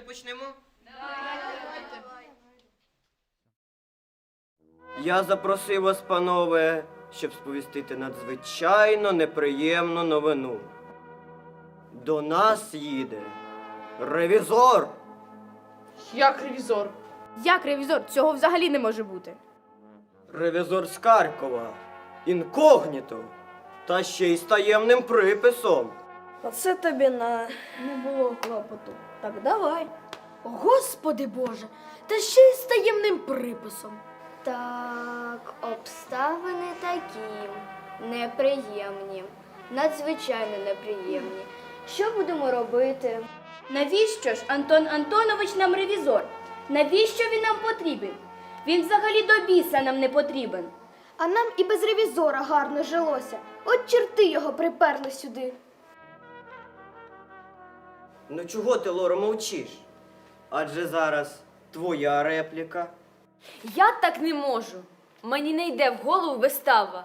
давайте почнемо? Я запросив вас, панове, щоб сповістити надзвичайно неприємну новину. До нас їде ревізор. Як ревізор? Як ревізор? Цього взагалі не може бути. Ревізор з Харкова. Інкогніто. Та ще й з таємним приписом. Оце тобі на не було клопоту. Так давай. Господи Боже, та ще й з таємним приписом. Так, обставини такі неприємні, надзвичайно неприємні. Що будемо робити? Навіщо ж Антон Антонович нам ревізор? Навіщо він нам потрібен? Він взагалі до біса нам не потрібен. А нам і без ревізора гарно жилося. От черти його приперли сюди. Ну чого ти, Лоро, мовчиш? Адже зараз твоя репліка. Я так не можу. Мені не йде в голову вистава.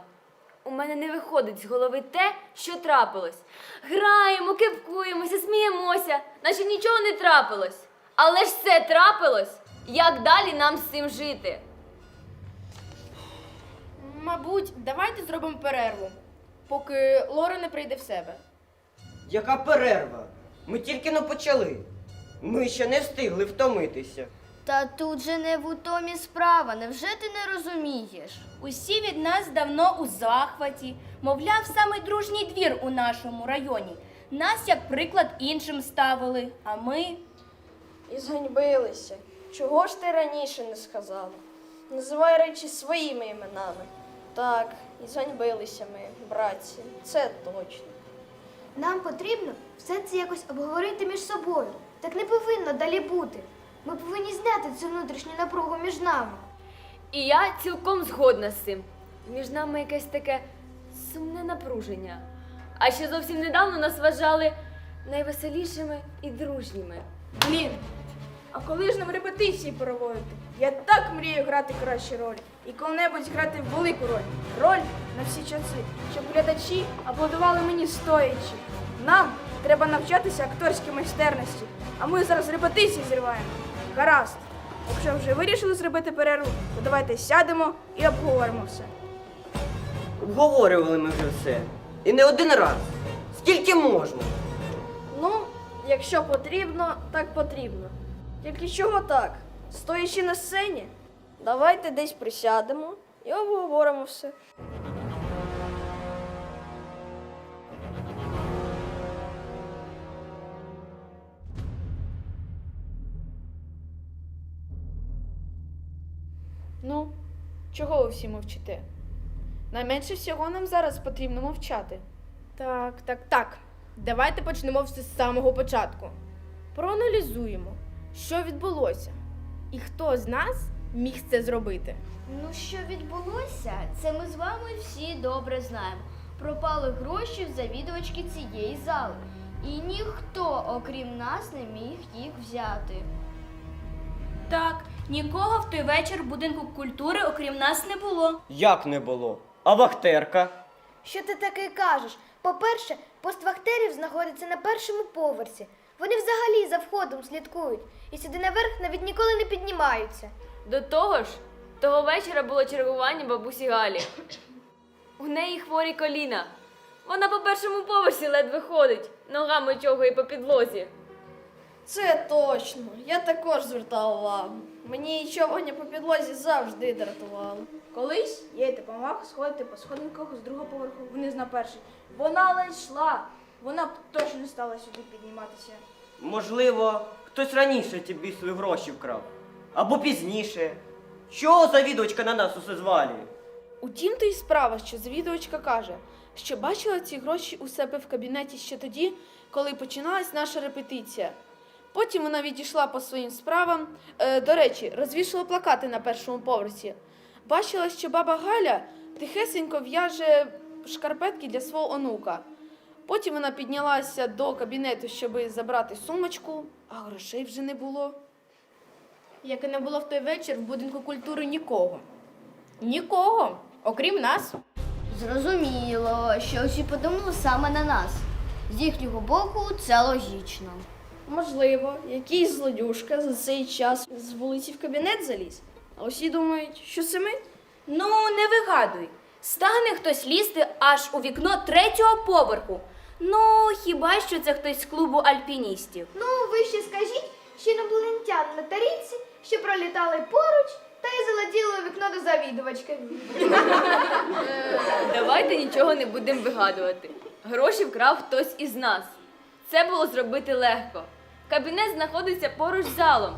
У мене не виходить з голови те, що трапилось. Граємо, кипкуємося, сміємося, наче нічого не трапилось. Але ж все трапилось. Як далі нам з цим жити? Мабуть, давайте зробимо перерву, поки Лора не прийде в себе. Яка перерва? Ми тільки не почали. Ми ще не встигли втомитися. Та тут же не в утомі справа, невже ти не розумієш? Усі від нас давно у захваті, мовляв, самий дружній двір у нашому районі. Нас як приклад іншим ставили, а ми. І зганьбилися. Чого ж ти раніше не сказала? Називай речі своїми іменами. Так, і зганьбилися ми, братці, це точно. Нам потрібно все це якось обговорити між собою. Так не повинно далі бути. Ми повинні зняти цю внутрішню напругу між нами. І я цілком згодна з цим. Між нами якесь таке сумне напруження. А ще зовсім недавно нас вважали найвеселішими і дружніми. Блін. А коли ж нам репетиції проводити? Я так мрію грати кращі ролі. І коли-небудь грати велику роль. Роль на всі часи, щоб глядачі аплодували мені стоячи. Нам треба навчатися акторській майстерності, а ми зараз репетиції зриваємо. Гаразд. Якщо вже вирішили зробити перерву, то давайте сядемо і обговоримо все. Обговорювали ми вже все. І не один раз. Скільки можна? Ну, якщо потрібно, так потрібно. Тільки чого так? Стоячи на сцені, давайте десь присядемо і обговоримо все. Ну, чого ви всі мовчите? Найменше всього нам зараз потрібно мовчати. Так, так, так. Давайте почнемо все з самого початку. Проаналізуємо, що відбулося, і хто з нас міг це зробити. Ну, що відбулося, це ми з вами всі добре знаємо. Пропали гроші в завідувачки цієї зали. І ніхто, окрім нас, не міг їх взяти. Так, нікого в той вечір в будинку культури, окрім нас, не було. Як не було? А вахтерка? Що ти таке кажеш? По-перше, пост вахтерів знаходиться на першому поверсі. Вони взагалі за входом слідкують і сюди наверх навіть ніколи не піднімаються. До того ж, того вечора було чергування бабусі Галі. У неї хворі коліна. Вона по першому поверсі ледве ходить, ногами чогає по підлозі. Це точно. Я також звертав увагу. Мені човгання по підлозі завжди дратувало. Колись я їй допомагав сходити по сходинках з другого поверху вниз на перший. Вона ледь йшла. Вона б точно не стала сюди підніматися. Можливо, хтось раніше ті бісові гроші вкрав. Або пізніше. Чого завідувачка на нас усе звалює? Утім, то й справа, що завідувачка каже, що бачила ці гроші у себе в кабінеті ще тоді, коли починалась наша репетиція. Потім вона відійшла по своїм справам. Е, до речі, розвішала плакати на першому поверсі. Бачила, що баба Галя тихесенько в'яже шкарпетки для свого онука. Потім вона піднялася до кабінету, щоб забрати сумочку, а грошей вже не було. Як і не було в той вечір в будинку культури нікого. Нікого, окрім нас. Зрозуміло, що всі подумали саме на нас. З їхнього боку це логічно. Можливо, якийсь злодюшка за цей час з вулиці в кабінет заліз. А усі думають, що це ми? Ну, не вигадуй. Стане хтось лізти аж у вікно третього поверху. Ну, хіба що це хтось з клубу альпіністів. Ну, ви ще скажіть, що інопланетян на тарілці, що пролітали поруч та й залетіли у вікно до завідувачки. Давайте нічого не будемо вигадувати. Гроші вкрав хтось із нас. Це було зробити легко. Кабінет знаходиться поруч з залом.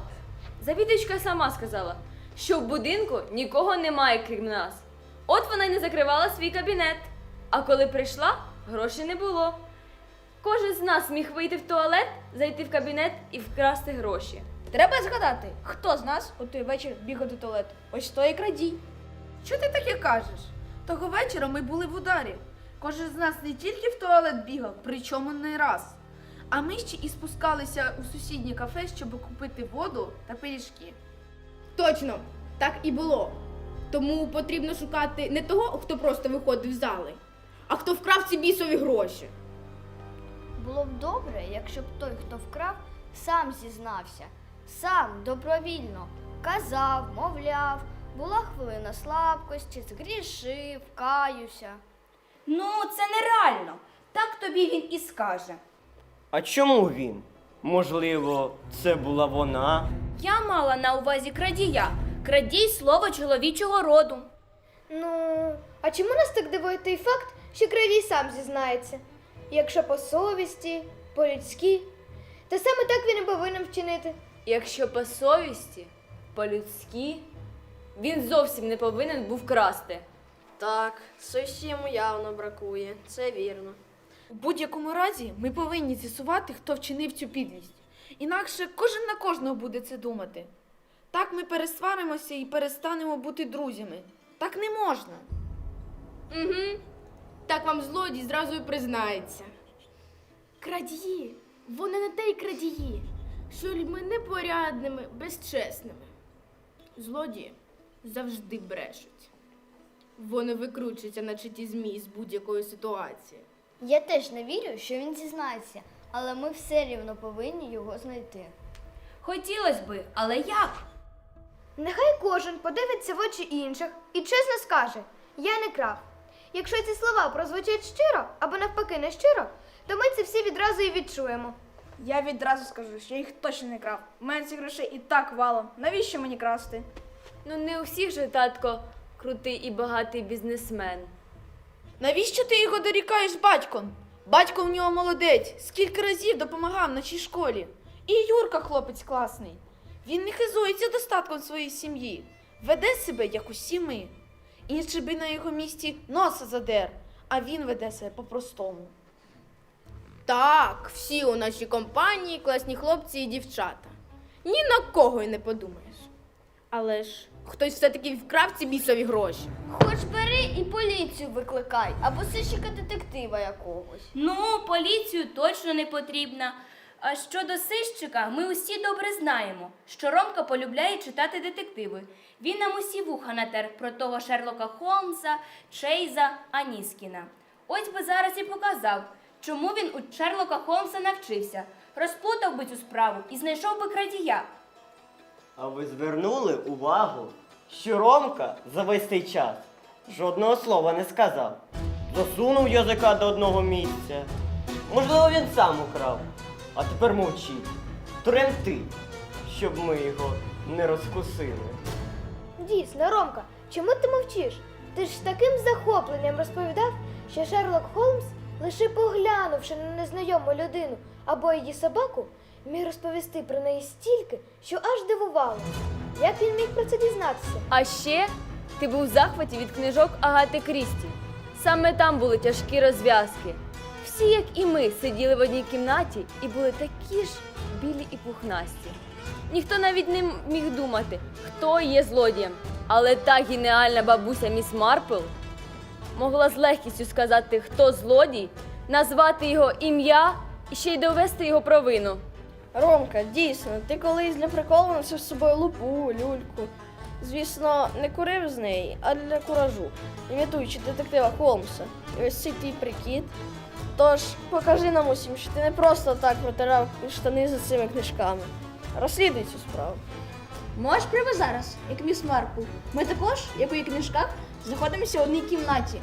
Завідувачка сама сказала, що в будинку нікого немає, крім нас. От вона й не закривала свій кабінет. А коли прийшла, грошей не було. Кожен з нас міг вийти в туалет, зайти в кабінет і вкрасти гроші. Треба згадати, хто з нас у той вечір бігав до туалету. Ось той і крадій. Що ти таке кажеш? Того вечора ми були в ударі. Кожен з нас не тільки в туалет бігав, причому не раз. А ми ще і спускалися у сусіднє кафе, щоб купити воду та пиріжки. Точно, так і було. Тому потрібно шукати не того, хто просто виходив з зали, а хто вкрав ці бісові гроші. Було б добре, якщо б той, хто вкрав, сам зізнався, сам добровільно казав, мовляв, була хвилина слабкості, згрішив, каюся. Ну, це нереально. Так тобі він і скаже. А чому він? Можливо, це була вона? Я мала на увазі крадія. Крадій слово чоловічого роду. Ну, а чому нас так дивує той факт, що крадій сам зізнається? Якщо по совісті, по-людськи, то саме так він і повинен вчинити. Якщо по совісті, по-людськи, він зовсім не повинен був красти. Так, совісті йому явно бракує, це вірно. У будь-якому разі ми повинні з'ясувати, хто вчинив цю підлість. Інакше кожен на кожного буде це думати. Так ми пересваримося і перестанемо бути друзями. Так не можна. Угу. Так вам злодій зразу і признається. Крадії, вони не те й крадії, що людьми непорядними, безчесними. Злодії завжди брешуть. Вони викручуються, наче ті змії з будь-якої ситуації. Я теж не вірю, що він зізнається, але ми все рівно повинні його знайти. Хотілося би, але як? Нехай кожен подивиться в очі інших і чесно скаже: я не крав. Якщо ці слова прозвучать щиро або навпаки не щиро, то ми це всі відразу і відчуємо. Я відразу скажу, що я їх точно не крав. У мене цих грошей і так валом. Навіщо мені красти? Ну не у всіх же татко крутий і багатий бізнесмен. Навіщо ти його дорікаєш батьком? Батько в нього молодець, скільки разів допомагав в нашій школі. І Юрка хлопець класний. Він не хизується достатком своєї сім'ї, веде себе, як усі ми. Інший би на його місці носа задер, а він веде себе по-простому. Так, всі у нашій компанії класні хлопці і дівчата. Ні на кого й не подумаєш. Але ж хтось все-таки вкрав ці бісові гроші. Хоч бери і поліцію викликай, або сищика детектива якогось. Ну, поліцію точно не потрібна. А щодо сищика, ми усі добре знаємо, що Ромка полюбляє читати детективи. Він нам усі вуха натер про того Шерлока Холмса, Чейза, Аніскіна. Ось би зараз і показав, чому він у Шерлока Холмса навчився, розплутав би цю справу і знайшов би крадія. А ви звернули увагу, що Ромка за весь цей час жодного слова не сказав. Засунув язика до одного місця. Можливо, він сам украв, а тепер мовчить. Тремтить, щоб ми його не розкусили. Дійсно, Ромка, чому ти мовчиш? Ти ж з таким захопленням розповідав, що Шерлок Холмс, лише поглянувши на незнайому людину або її собаку, міг розповісти про неї стільки, що аж дивувало. Як він міг про це дізнатися? А ще ти був в захваті від книжок Агати Крісті. Саме там були тяжкі розв'язки. Всі, як і ми, сиділи в одній кімнаті і були такі ж білі і пухнасті. Ніхто навіть не міг думати, хто є злодієм. Але та геніальна бабуся міс Марпл могла з легкістю сказати, хто злодій, назвати його ім'я і ще й довести його провину. Ромка, дійсно, ти колись для приколу носив з собою лупу, люльку. Звісно, не курив з неї, а для куражу, імітуючи детектива Холмса. І ось цей твій прикид. Тож покажи нам усім, що ти не просто так протирав штани за цими книжками. Розслідуй цю справу. Можеш прямо зараз, як міс Марпл. Ми також, як у її книжках, знаходимося в одній кімнаті.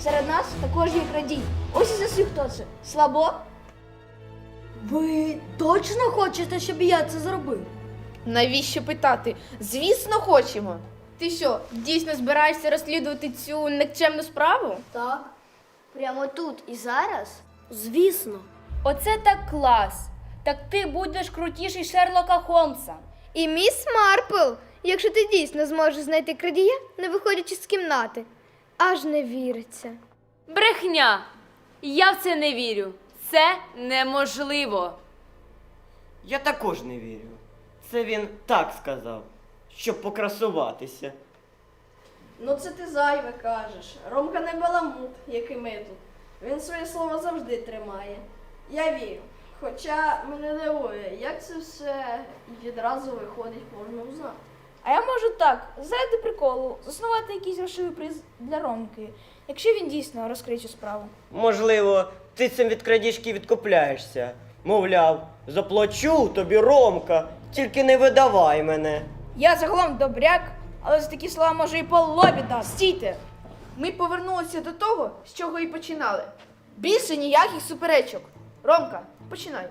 Серед нас також є крадій. Ось і засів хто це. Слабо? Ви точно хочете, щоб я це зробив? Навіщо питати? Звісно, хочемо. Ти що, дійсно збираєшся розслідувати цю никчемну справу? Так. Прямо тут і зараз? Звісно. Оце так клас. Так ти будеш крутіший Шерлока Холмса. І міс Марпл, якщо ти дійсно зможеш знайти крадія, не виходячи з кімнати, аж не віриться. Брехня! Я в це не вірю. Це неможливо. Я також не вірю. Це він так сказав, щоб покрасуватися. Ну це ти зайве кажеш. Ромка не баламут, як і ми тут. Він своє слово завжди тримає. Я вірю. Хоча мене дивує, як це все відразу виходить, можна узнати. А я можу так, заради приколу, заснувати якийсь грошовий приз для Ромки, якщо він дійсно розкриє цю справу. Можливо, ти цим від крадіжки відкупляєшся. Мовляв, заплачу тобі, Ромка, тільки не видавай мене. Я загалом добряк, але за такі слова можу і по лобі дати. Стійте! Ми повернулися до того, з чого і починали. Більше ніяких суперечок. Ромка, починай.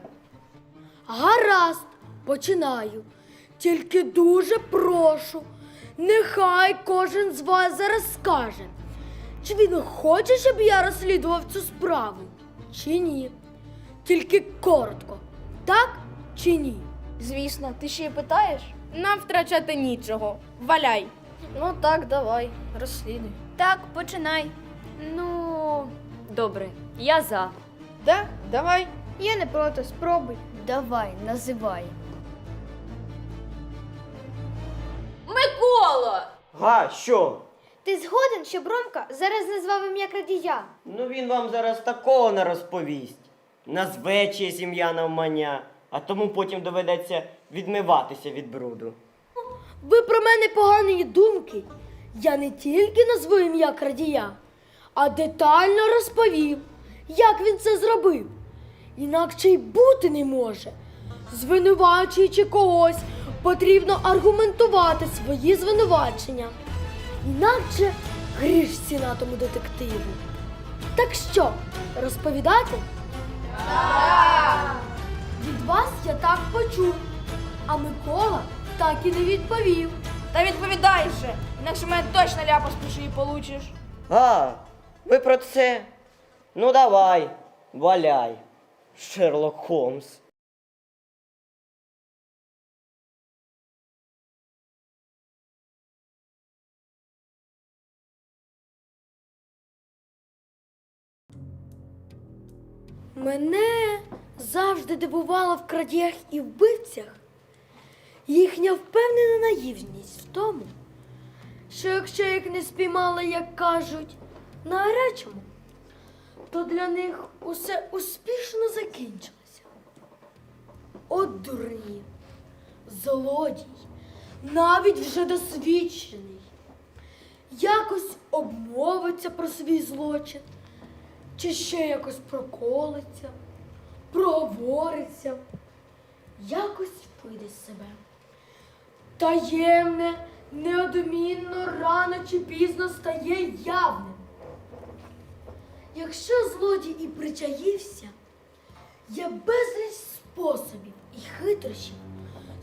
Гаразд, починаю. Тільки дуже прошу, нехай кожен з вас зараз скаже, чи він хоче, щоб я розслідував цю справу, чи ні. Тільки коротко, так чи ні? Звісно, ти ще й питаєш? Нам втрачати нічого. Валяй. Ну так, давай, розслідуй. Так, починай. Ну, добре, я за. Да? Давай. Я не проти, спробуй. Давай, називай. Микола! Га, що? Ти згоден, щоб Ромка зараз назвав ім'я крадія? Ну він вам зараз такого не розповість. Назве чиєсь ім'я навмання, а тому потім доведеться відмиватися від бруду. Ви про мене погані думки. Я не тільки назву ім'я крадія, а детально розповім, як він це зробив. Інакше й бути не може. Звинувачуючи когось, потрібно аргументувати свої звинувачення. Інакше гріш сінатому детективу. Так що, розповідати? Так! Вас я так почув, а Микола так і не відповів. Та відповідай же, інакше мене точно ляпас по шиї получиш. А, ви про це? Ну давай, валяй, Шерлок Холмс. Мене завжди дивувала в крадіях і вбивцях. Їхня впевнена наївність в тому, що якщо їх не спіймали, як кажуть, на гарячому, то для них усе успішно закінчилося. От дурні, злодій, навіть вже досвідчений, якось обмовиться про свій злочин чи ще якось проколиться, проговориться, якось вийде з себе. Таємне, неодмінно рано чи пізно стає явним. Якщо злодій і причаївся, є безліч способів і хитрощів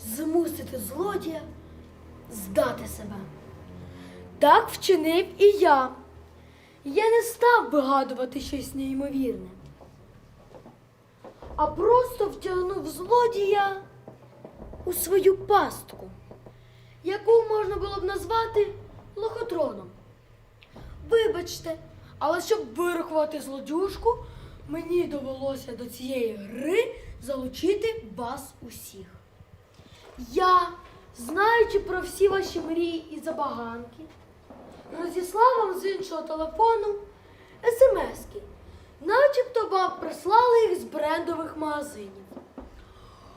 змусити злодія здати себе. Так вчинив і я. Я не став вигадувати щось неймовірне, а просто втягнув злодія у свою пастку, яку можна було б назвати лохотроном. Вибачте, але щоб вирахувати злодюжку, мені довелося до цієї гри залучити вас усіх. Я, знаючи про всі ваші мрії і забаганки, розіслав вам з іншого телефону смски, начебто вам прислали їх з брендових магазинів.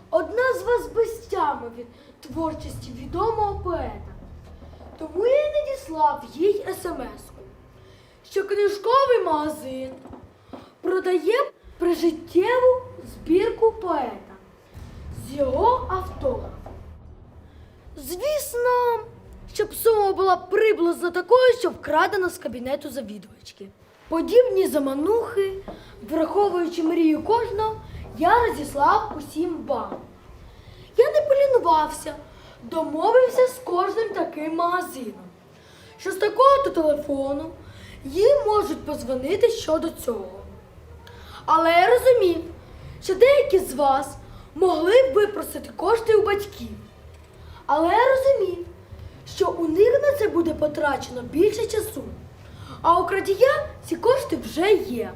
Одна з вас без тями від творчості відомого поета. Тому я надіслав їй смс-ку, що книжковий магазин продає прижиттєву збірку поета з його автографом. Звісно, щоб сума була приблизно такою, що вкрадена з кабінету завідувачки. Подібні заманухи, враховуючи мрію кожного, я розіслав усім вам. Я не полінувався, домовився з кожним таким магазином, що з такого-то телефону їм можуть позвонити щодо цього. Але я розумів, що деякі з вас могли б випросити кошти у батьків. Але я розумів, що у них на це буде потрачено більше часу, а у крадія ці кошти вже є.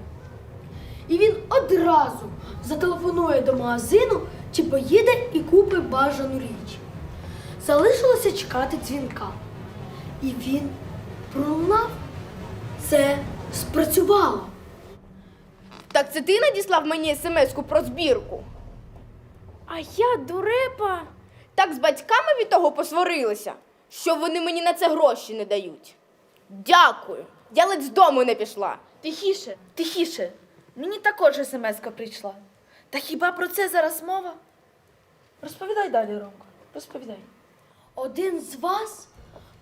І він одразу зателефонує до магазину чи поїде і купить бажану річ. Залишилося чекати дзвінка. І він пролунав. Це спрацювало. Так це ти надіслав мені смс-ку про збірку? А я, дурепа, так з батьками від того посварилася, що вони мені на це гроші не дають. Дякую. Я ледь з дому не пішла. Тихіше, тихіше. Мені також смс-ка прийшла. Та хіба про це зараз мова? Розповідай далі, Ромко. Розповідай. Один з вас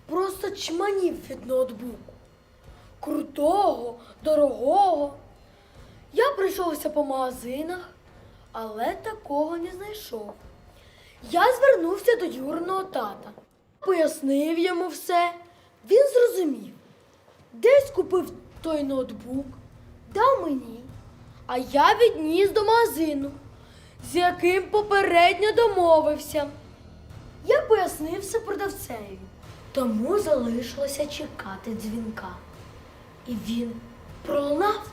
просто чманів від ноутбуку. Крутого, дорогого. Я пройшовся по магазинах, але такого не знайшов. Я звернувся до Юрного тата, пояснив йому все. Він зрозумів. Десь купив той ноутбук, дав мені, а я відніс до магазину, з яким попередньо домовився. Я пояснив все продавцеві, тому залишилося чекати дзвінка. І він пролунав.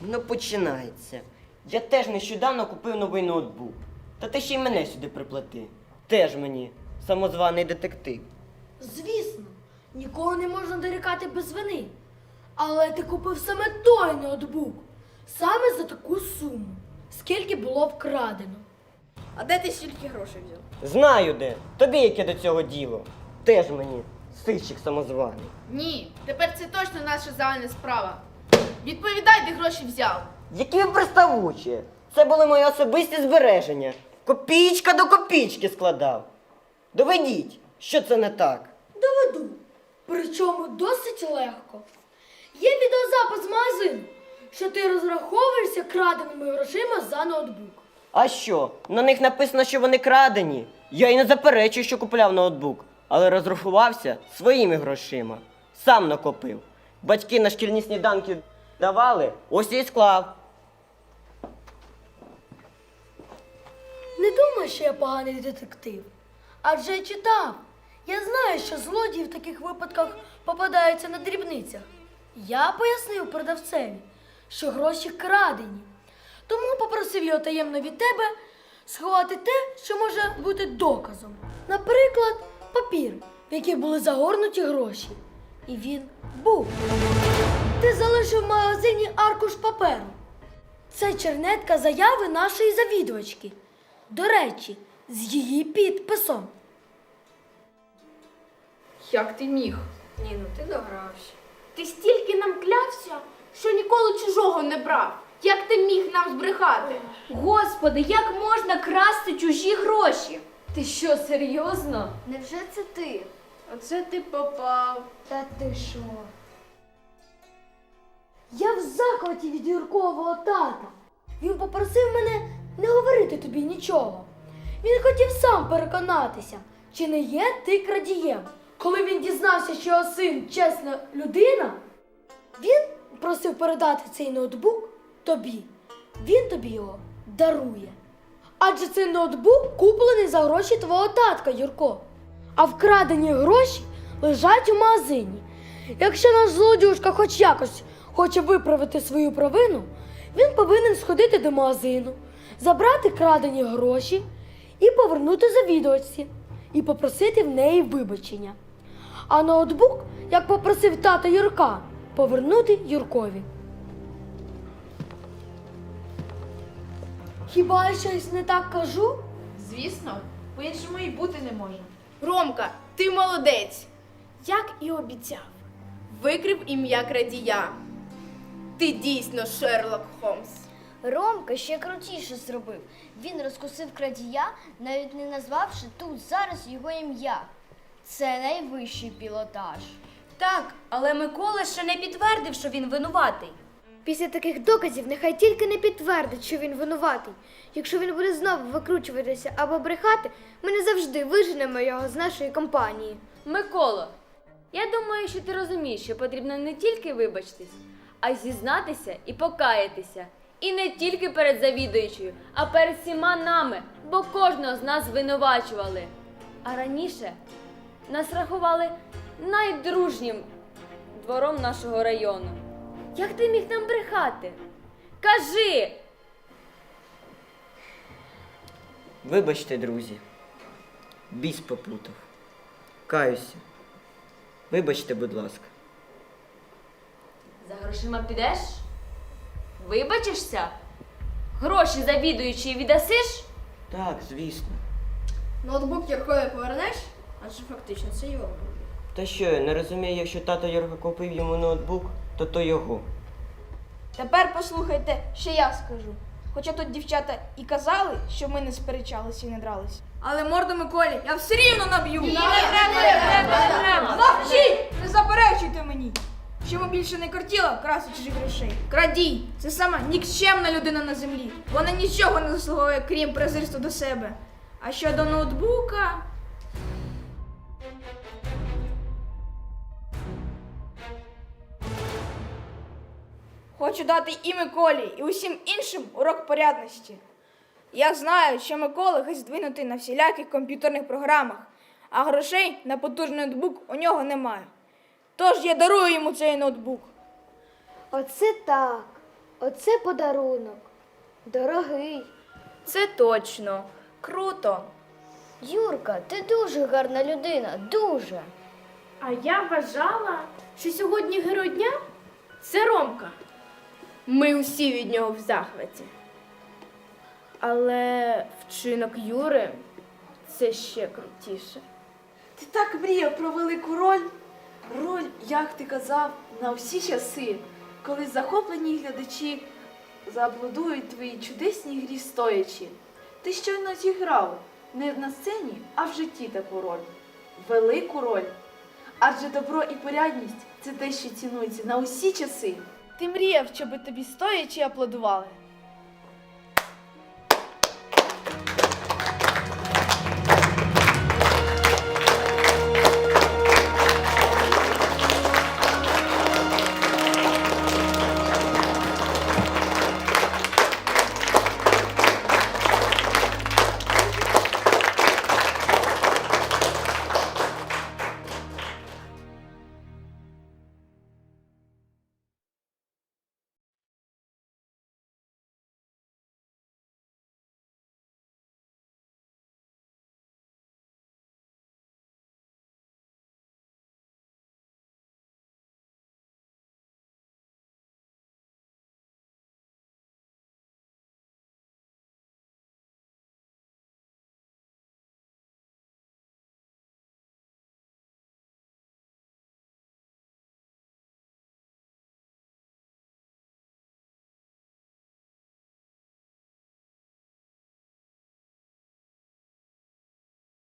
Ну починається. Я теж нещодавно купив новий ноутбук. Та ти ще й мене сюди приплати. Теж мені самозваний детектив. Звісно, нікого не можна дорікати без вини. Але ти купив саме той ноутбук, саме за таку суму, скільки було вкрадено. А де ти стільки грошей взяв? Знаю де. Тобі яке до цього діло. Теж мені сильчик самозваний. Ні, тепер це точно наша загальна справа. Відповідай, де гроші взяв. Які ви приставучі! Це були мої особисті збереження. Копійка до копійки складав. Доведіть, що це не так. Доведу. Причому досить легко. Є відеозапис з магазину, що ти розраховуєшся краденими грошима за ноутбук. А що? На них написано, що вони крадені. Я й не заперечую, що купляв ноутбук, але розрахувався своїми грошима. Сам накопив. Батьки на шкільні сніданки давали, ось й склав. Не думай, що я поганий детектив. Адже я читав. Я знаю, що злодії в таких випадках попадаються на дрібницях. Я пояснив продавцеві, що гроші крадені. Тому попросив його таємно від тебе сховати те, що може бути доказом. Наприклад, папір, в який були загорнуті гроші. І він був. Ти залишив в магазині аркуш паперу. Це чернетка заяви нашої завідувачки. До речі, з її підписом. Як ти міг? Ні, ну ти догрався. Ти стільки нам клявся, що ніколи чужого не брав. Як ти міг нам збрехати? Господи, як можна красти чужі гроші? Ти що, серйозно? Невже це ти? Оце ти попав. Та ти що? Я в захваті від Юркового тата. Він попросив мене не говорити тобі нічого. Він хотів сам переконатися, чи не є ти крадієм. Коли він дізнався, що його син чесна людина, він просив передати цей ноутбук тобі. Він тобі його дарує. Адже цей ноутбук куплений за гроші твого татка, Юрко. А вкрадені гроші лежать у магазині. Якщо наш злодюшка хоч якось хоче виправити свою провину, він повинен сходити до магазину, забрати крадені гроші і повернути завідувачці, і попросити в неї вибачення. А ноутбук, як попросив тата Юрка, повернути Юркові. Хіба я щось не так кажу? Звісно, по-іншому і бути не може. Ромка, ти молодець. як і обіцяв, викрив ім'я крадія. Ти дійсно Шерлок Холмс. Ромка ще крутіше зробив. Він розкусив крадія, навіть не назвавши тут зараз його ім'я. Це найвищий пілотаж. Так, але Микола ще не підтвердив, що він винуватий. Після таких доказів нехай тільки не підтвердить, що він винуватий. Якщо він буде знову викручуватися або брехати, ми не завжди виженемо його з нашої компанії. Миколо, я думаю, що ти розумієш, що потрібно не тільки вибачитись, а й зізнатися і покаятися. І не тільки перед завідуючою, а перед всіма нами, бо кожного з нас звинувачували. А раніше нас рахували найдружнім двором нашого району. Як ти міг нам брехати? Кажи! Вибачте, друзі. Біс поплутав. Каюся. Вибачте, будь ласка. За грошима підеш? Вибачишся? Гроші завідуючі віддасиш? Так, звісно. Ноутбук якої повернеш, адже фактично це його. Та що, я не розумію, якщо тато Юрка купив йому ноутбук, то то його. Тепер послухайте, що я скажу. Хоча тут дівчата і казали, що ми не сперечалися і не дралися. Але морду Миколі я все рівно наб'ю. Мовчіть! Не заперечуйте мені! Що більше не кортіло красти чужих грошей. Крадій це сама нікчемна людина на землі. Вона нічого не заслуговує, крім презирства до себе. А щодо ноутбука. Хочу дати і Миколі, і усім іншим урок порядності. Я знаю, що Микола геть здвинутий на всіляких комп'ютерних програмах, а грошей на потужний ноутбук у нього немає. Тож я дарую йому цей ноутбук. Оце так. Оце подарунок. Дорогий. Це точно. Круто. Юрка, ти дуже гарна людина, дуже. А я вважала, що сьогодні герой дня це Ромка. Ми усі від нього в захваті. Але вчинок Юри це ще крутіше. Ти так мріяв про велику роль. Роль, як ти казав, на всі часи, коли захоплені глядачі зааплодують твоїй чудесній грі стоячи. Ти щойно зіграв не на сцені, а в житті таку роль. Велику роль. Адже добро і порядність це те, що цінується на усі часи. Ти мріяв, щоби тобі стоячи аплодували.